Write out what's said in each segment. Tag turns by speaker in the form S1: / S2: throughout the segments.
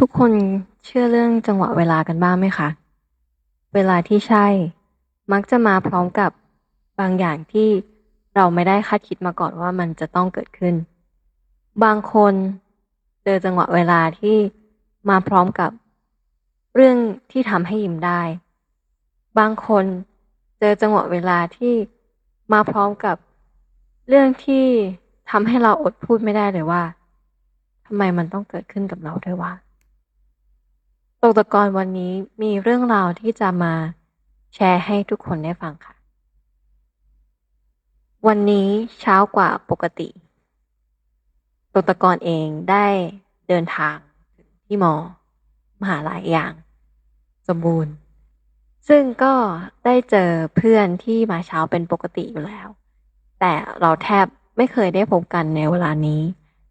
S1: ทุกคนเชื่อเรื่องจังหวะเวลากันบ้างไหมคะ เวลาที่ใช่ มักจะมาพร้อมกับบางอย่างที่เราไม่ได้คาดคิดมาก่อนว่ามันจะต้องเกิดขึ้น บางคนเจอจังหวะเวลาที่มาพร้อมกับเรื่องที่ทำให้ยิ้มได้ บางคนเจอจังหวะเวลาที่มาพร้อมกับเรื่องที่ทำให้เราอดพูดไม่ได้เลยว่าทำไมมันต้องเกิดขึ้นกับเราด้วยวะ ตกตะกอนวันนี้มีเรื่องราวที่จะมาแชร์ให้ทุกคนได้ฟังค่ะ วันนี้เช้ากว่าปกติตกตะกอนเองได้เดินทางที่มอ มหาลัยอย่าง สมบูรณ์ ซึ่งก็ได้เจอเพื่อนที่มาเช้าเป็นปกติอยู่แล้ว แต่เราแทบไม่เคยได้พบกันในเวลานี้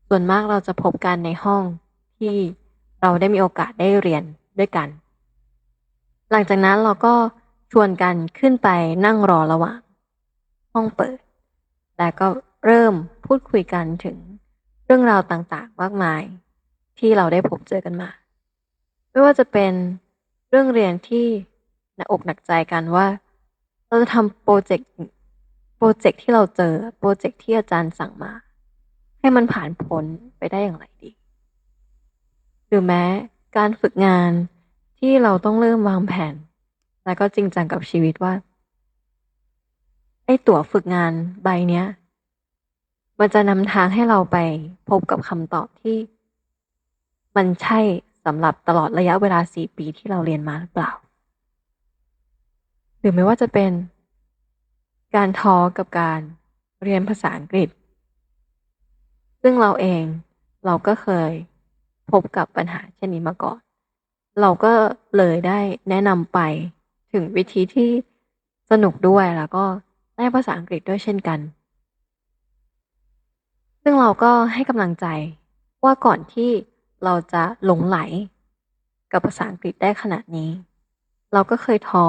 S1: ส่วนมากเราจะพบกันในห้องที่ เราได้มีโอกาสได้เรียนด้วยกัน หลังจากนั้นเราก็ชวนกันขึ้นไปนั่งรอระหว่าง ห้องเปิด และก็เริ่มพูดคุยกันถึงเรื่องราวต่างๆ มากมายที่เราได้พบเจอกันมา ไม่ว่าจะเป็นเรื่องเรียนที่หนักอกหนักใจกันว่า เราจะทำโปรเจกต์โปรเจกต์ที่เราเจอโปรเจกต์ที่อาจารย์สั่งมา ให้มันผ่านพ้นไปได้อย่างไรดี หรือแม้การฝึกงานที่เราต้องเริ่มวางแผน แล้วก็จริงจังกับชีวิตว่า ไอ้ตั๋วฝึกงานใบเนี้ย มันจะนำทางให้เราไปพบกับคำตอบที่ มันใช่สำหรับตลอดระยะเวลาสี่ปีที่เราเรียนมาหรือเปล่า หรือไม่ว่าจะเป็น การท้อกับการเรียนภาษาอังกฤษ ซึ่งเราเองเราก็เคย พบกับปัญหาเช่นนี้มาก่อน เราก็เลยได้แนะนำไปถึงวิธีที่สนุกด้วยแล้วก็ได้ภาษาอังกฤษด้วยเช่นกัน ซึ่งเราก็ให้กำลังใจว่าก่อนที่เราจะหลงไหล กับภาษาอังกฤษได้ขนาดนี้ เราก็เคยทอ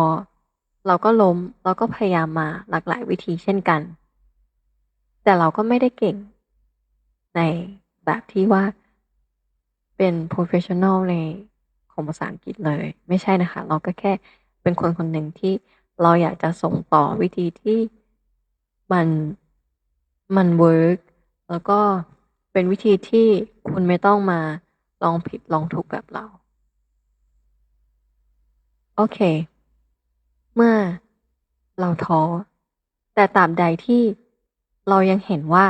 S1: เราก็ล้มเราก็พยายามมาหลากหลายวิธีเช่นกัน แต่เราก็ไม่ได้เก่ง ในแบบที่ว่า เป็น professional ในของภาษาอังกฤษเลย ไม่ใช่นะคะ เราก็แค่เป็นคนคนหนึ่งที่เราอยากจะส่งต่อวิธีที่มันมันเวิร์กแล้วก็เป็นวิธีที่คุณไม่ต้องมาลองผิดลองถูกแบบเรา โอเค เมื่อเราท้อ แต่ตาบใดที่เรายังเห็นว่า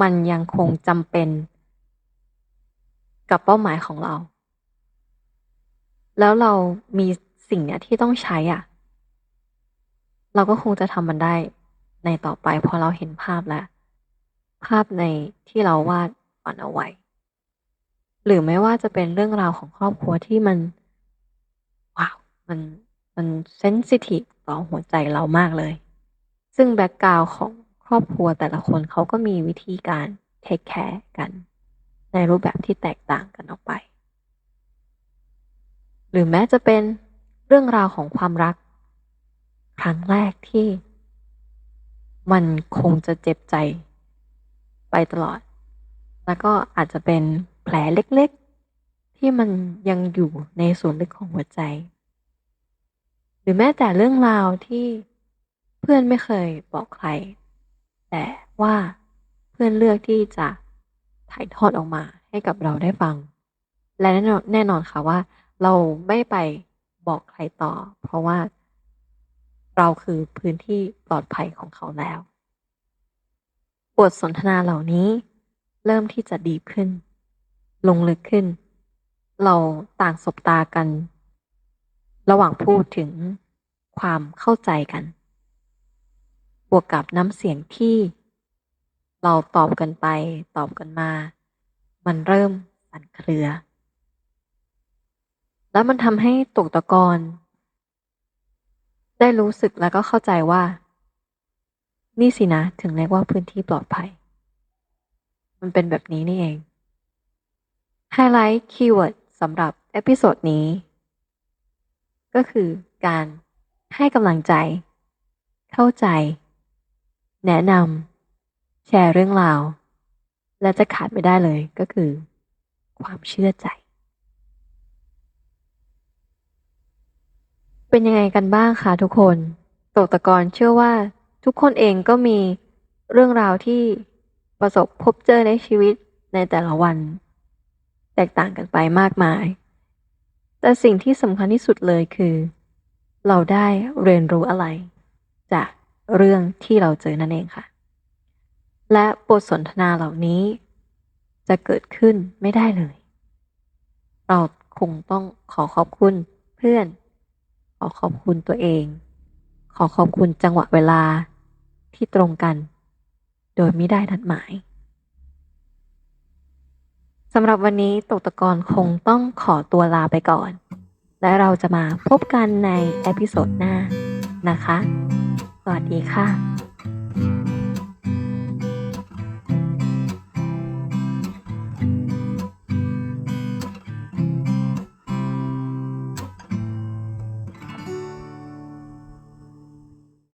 S1: มันยังคงจำเป็น กับเป้าหมายของเรา แล้วเรามีสิ่งเนี้ยที่ต้องใช้อะ เราก็คงจะทำมันได้ในต่อไปพอเราเห็นภาพแล้ว ภาพในที่เราวาดฝันเอาไว้ หรือไม่ว่าจะเป็นเรื่องราวของครอบครัวที่มันว้าวมันมันเซนซิทีฟต่อหัวใจเรามากเลย ซึ่งแบ็กกราวของครอบครัวแต่ละคนเขาก็มีวิธีการเทคแคร์กัน ในรูปแบบที่แตกต่างกันออกไป หรือแม้จะเป็นเรื่องราวของความรัก ครั้งแรกที่ มันคงจะเจ็บใจไปตลอด แล้วก็อาจจะเป็นแผลเล็กๆ ที่มันยังอยู่ในส่วนลึกของหัวใจ หรือแม้แต่เรื่องราวที่เพื่อนไม่เคยบอกใคร แต่ว่าเพื่อนเลือกที่จะ ถ่ายทอดออกมาให้กับเราได้ฟัง และแน่นอนแน่นอนค่ะว่า เราไม่ไปบอกใครต่อ เพราะว่า เราคือพื้นที่ปลอดภัยของเขาแล้ว บทสนทนาเหล่านี้เริ่มที่จะดีขึ้น ลงลึกขึ้น เราต่างสบตากัน ระหว่างพูดถึงความเข้าใจกัน บวกกับน้ำเสียงที่ เราตอบกันไป ตอบกันมา มันเริ่มสั่นเครือ แล้วมันทำให้ตกตะกอนได้รู้สึกแล้วก็เข้าใจว่า นี่สินะถึงเรียกว่าพื้นที่ปลอดภัย มันเป็นแบบนี้นี่เอง ไฮไลท์คีย์เวิร์ดสำหรับเอพิโซดนี้ ก็คือการให้กำลังใจ เข้าใจ แนะนำ แชร์เรื่องราว และจะขาดไม่ได้เลยก็คือ ความเชื่อใจ เป็นยังไงกันบ้างคะทุกคนตกตะกอนเชื่อว่าทุกคนเองก็มีเรื่องราวที่ประสบพบเจอในชีวิตในแต่ละวัน แตกต่างกันไปมากมาย แต่สิ่งที่สำคัญที่สุดเลยคือ เราได้เรียนรู้อะไร จากเรื่องที่เราเจอนั่นเองค่ะ และบทสนทนาเหล่านี้ จะเกิดขึ้นไม่ได้เลย เราคงต้องขอขอบคุณเพื่อน ขอขอบคุณตัวเอง ขอขอบคุณจังหวะเวลาที่ตรงกัน โดยไม่ได้นัดหมายสำหรับวันนี้ตกตะกอนคงต้องขอตัวลาไปก่อน และเราจะมาพบกันในเอพิโซดหน้านะคะ สวัสดีค่ะ